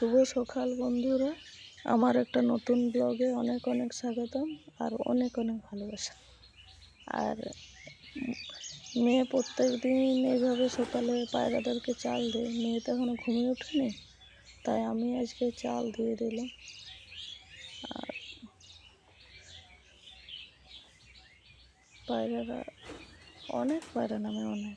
শুভ সকাল, বন্ধুরা। আমার একটা নতুন ব্লগে অনেক অনেক স্বাগতম আর অনেক অনেক ভালোবাসা। আর মেয়ে প্রত্যেক দিন এইভাবে সকালে পায়রাদেরকে চাল দেয়। মেয়ে তো এখনও ঘুমিয়ে ওঠেনি, তাই আমি আজকে চাল দিয়ে দিলাম। আর পায়রারা অনেক পায়রা নামে অনেক।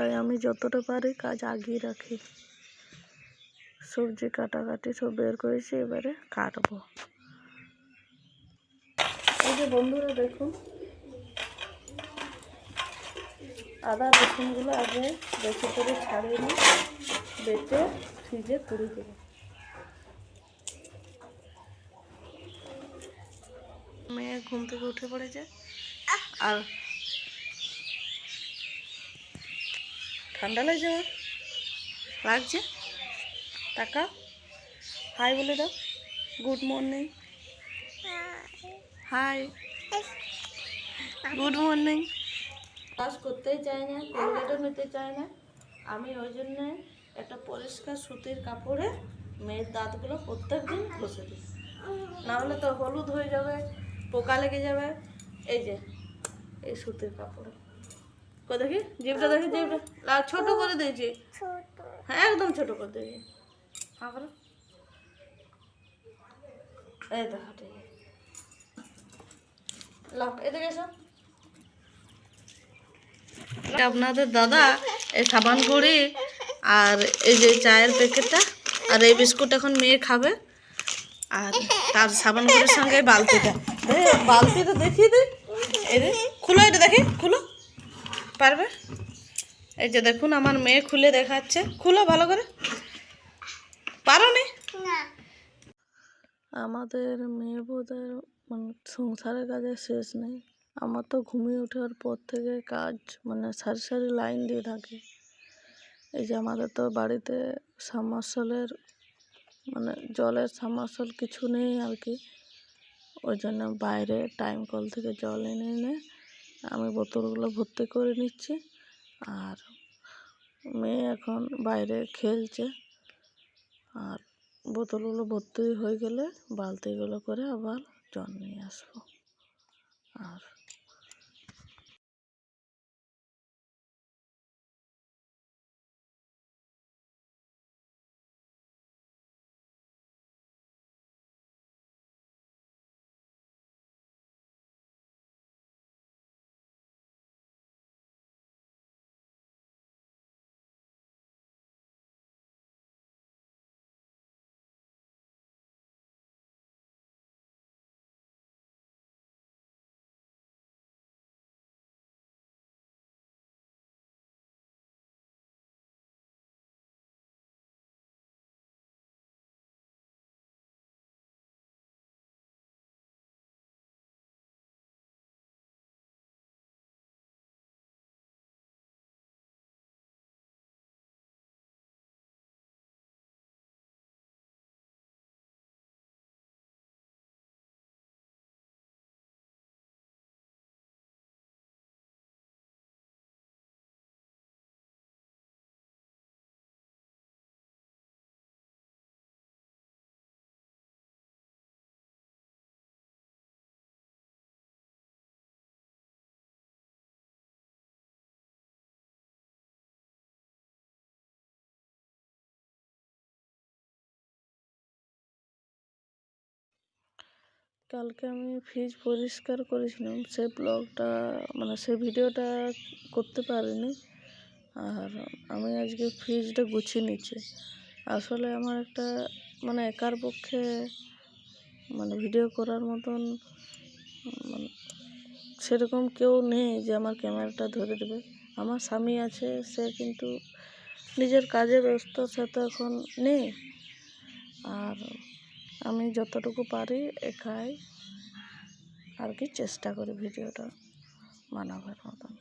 তাই আমি যতটা পারি কাজ আগিয়ে রাখি। সবজি কাটাকাটি সব বের করেছি, এবারে কাটবো। এই যে বন্ধুরা দেখুন, আদা রসুনগুলো আগে বেশি করে ছাড়িয়ে নিই বেটে ফ্রিজে পুড়ে দেবো। মেয়ে ঘুম থেকে উঠে পড়েছে। আর ঠান্ডা লাগছে আমার? লাগছে। টাকা? হাই বলে দাও। Good morning hi good morning কাজ করতেই চায় না কোলগেটও নিতে চায় না। আমি ওই জন্যে একটা পরিষ্কার সুতির কাপড়ে মেয়ের দাঁতগুলো প্রত্যেক দিন ঘষে দিই। নাহলে তো হলুদ হয়ে যাবে, পোকা লেগে যাবে। এই যে, এই সুতির কাপড়ে। কই দেখি? জিপটা দেখি জিপটা লা- ছোট করে দিয়েছি হ্যাঁ একদম ছোট করে দিয়েছি হ্যাঁ করো এই দেখো ঠিক লাও এদিকে এসো। আপনাদের দাদা এই সাবান গুঁড়ি আর এই যে চায়ের প্যাকেটটা আর এই বিস্কুট এখন মেয়ে খাবে। আর তার সাবান গুঁড়ির সঙ্গে বালতিটা। বালতিটা দেখিয়ে দে খুলো এটা দেখি খুলো। পারবে? এই যে দেখুন আমার মেয়ে খুলে দেখাচ্ছে। খুলো ভালো করে। পারো নি। আমাদের মেয়ে বোধের মানে সংসারের কাজের শেষ নেই। আমার তো ঘুমিয়ে ওঠার পর থেকে কাজ মানে সারি সারি লাইন দিয়ে থাকে। এই যে আমাদের তো বাড়িতে সাবমার্শালের মানে জলের সাবমার্শাল কিছু নেই আর কি। ওই জন্য বাইরে টাইম কল থেকে জল এনে এনে আমি বোতলগুলো ভর্তি করে নিচ্ছি। আর মেয়ে এখন বাইরে খেলছে। আর বোতলগুলো ভর্তি হয়ে গেলে বালতিগুলো করে আবার জল নিয়ে আসব। আর কালকে আমি ফ্রিজ পরিষ্কার করেছিলাম। সেই ব্লগটা মানে সেই ভিডিওটা করতে পারিনি। আর আমি আজকে ফ্রিজটা গুছিয়ে নিচ্ছি। আসলে আমার একটা মানে একার পক্ষে মানে ভিডিও করার মতন মানে সেরকম কেউ নেই যে আমার ক্যামেরাটা ধরে দেবে। আমার স্বামী আছে, সে কিন্তু নিজের কাজে ব্যস্ত, সে তো এখন নেই। আর আমি যতটুকু পারি একাই আর কি চেষ্টা করি ভিডিওটা বানাবার মতন।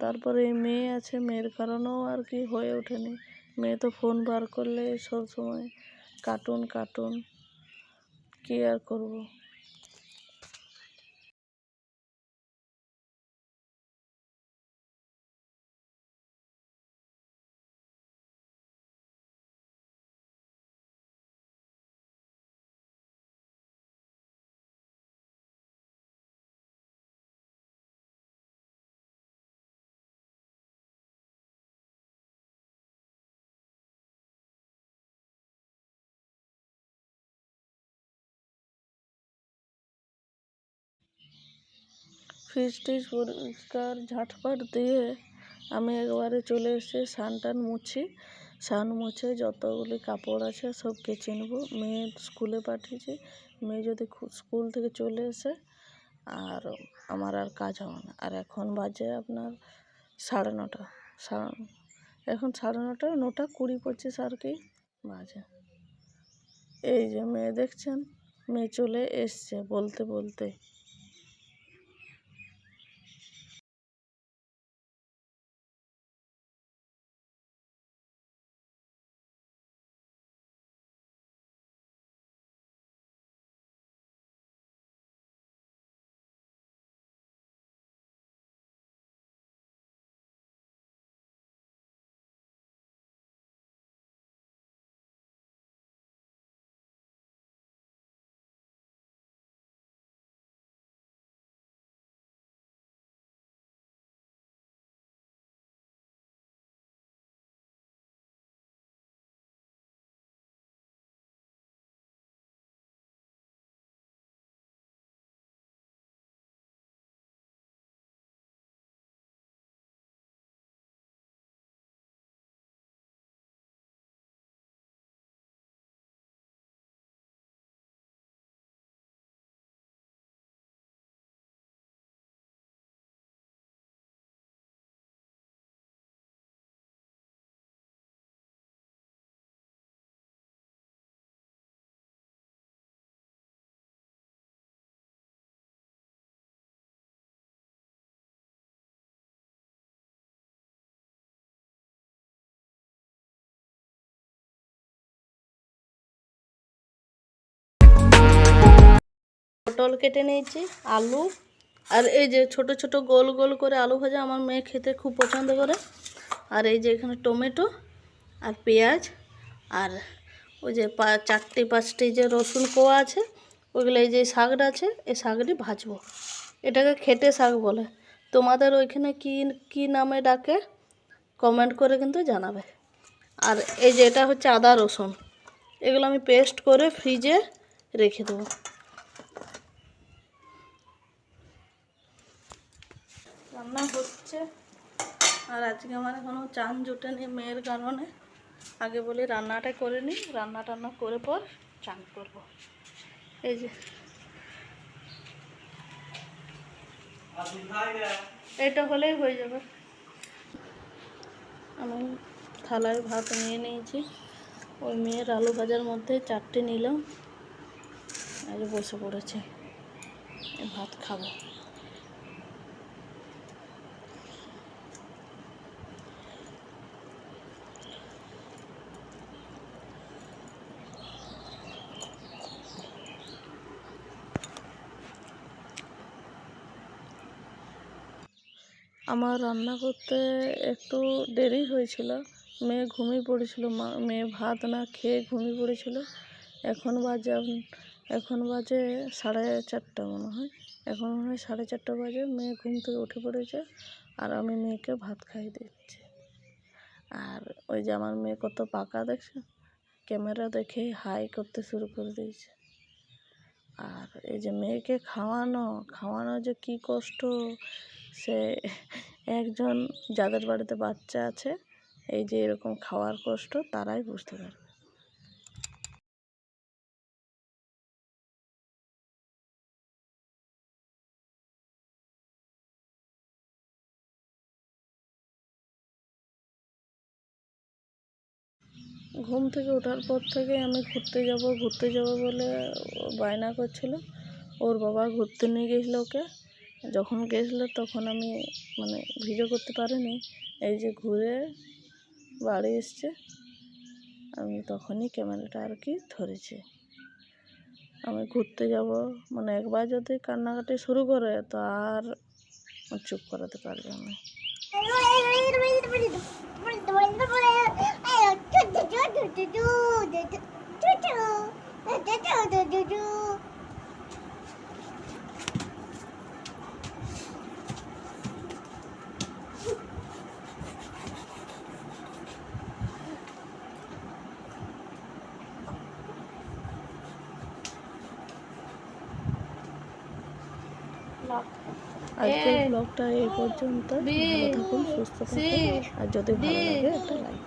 তারপরে মেয়ে আছে, মেয়ের কারণেও আর কি হয়ে ওঠেনি। মেয়ে তো ফোন বার করলে সব সময় কার্টুন কার্টুন, কী আর করব? ফ্রিজ টিজ পরিষ্কার ঝাঁটপাট দিয়ে আমি একবারে চলে এসেছি স্নান টান মুছি। স্নান মুছে যতগুলি কাপড় আছে সব কেচে নেব। মেয়ে স্কুলে পাঠিয়েছি। মেয়ে যদি স্কুল থেকে চলে এসে আর আমার আর কাজ হবে না। আর এখন বাজে আপনার সাড়ে নটা। এখন সাড়ে নটা নটা কুড়ি পঁচিশ আর কি বাজে। এই যে মেয়ে দেখছেন? মেয়ে চলে এসছে বলতে বলতে। পটল কেটে নিয়েছি, আলু, আর এই যে ছোট ছোট গোল গোল করে আলু ভাজা আমার মেয়ে খেতে খুব পছন্দ করে। আর এই যে এখানে টমেটো আর পেঁয়াজ আর ওই যে পা, চারটে পাঁচটি যে রসুন কোয়া আছে, ওইগুলো এই যে শাকটা আছে, এই শাকটি ভাজবো। এটাকে খেটে শাক বলে। তোমাদের ওইখানে কি কি নামে ডাকে কমেন্ট করে কিন্তু জানাবে। আর এই যে এটা হচ্ছে আদা রসুন, এগুলো আমি পেস্ট করে ফ্রিজে রেখে দেবো। রান্না হচ্ছে। আর আজকে আমার এখনও চান জুটেনি মেয়ের কারণে। আগে বলি রান্নাটা করে নিই রান্না টান্না করে পর চান করব। এই যে। এটা হলেই হয়ে যাবে। আমি থালায় ভাত নিয়ে নিয়েছি। ওই মেয়ের আলু ভাজার মধ্যে চারটে নিলাম। আর বসে পড়েছে। ভাত খাব। আমার রান্না করতে একটু দেরি হয়েছিল। মেয়ে ঘুমিয়ে পড়েছিল, মা, মেয়ে ভাত না খেয়ে ঘুমিয়ে পড়েছিল। এখন বাজে এখন বাজে সাড়ে চারটা মনে হয়। এখন মনে হয় সাড়ে চারটা বাজে, মেয়ে ঘুম থেকে উঠে পড়েছে আর আমি মেয়েকে ভাত খাইয়ে দিচ্ছি। আর ওই যে আমার মেয়ে কত পাকা দেখছে? ক্যামেরা দেখে হাই করতে শুরু করে দিয়েছে। আর এই যে মেয়েকে খাওয়ানো খাওয়ানো যে কী কষ্ট সে একজন যাদের বাড়িতে বাচ্চা আছে, এই যে এরকম খাওয়ার কষ্ট, তারাই বুঝতে পারবে। ঘুম থেকে ওঠার পর থেকে আমি ঘুরতে যাব ঘুরতে যাব বলে বায়না করছিল। ওর বাবা ঘুরতে নিয়ে গেছিল ওকে। যখন গেছিল তখন আমি মানে ভিডিও করতে পারিনি। এই যে ঘুরে বাড়ি এসছে, আমি তখনই ক্যামেরাটা আর কি ধরেছি। আমি ঘুরতে যাব মানে একবার যদি কান্নাকাটি শুরু করে, তো আর চুপ করাতে পারবে না। আজকের ব্লগটা এই পর্যন্ত। ভালো থাকুন সুস্থ থাকুন। আর যদি ভালো লাগে একটা লাইক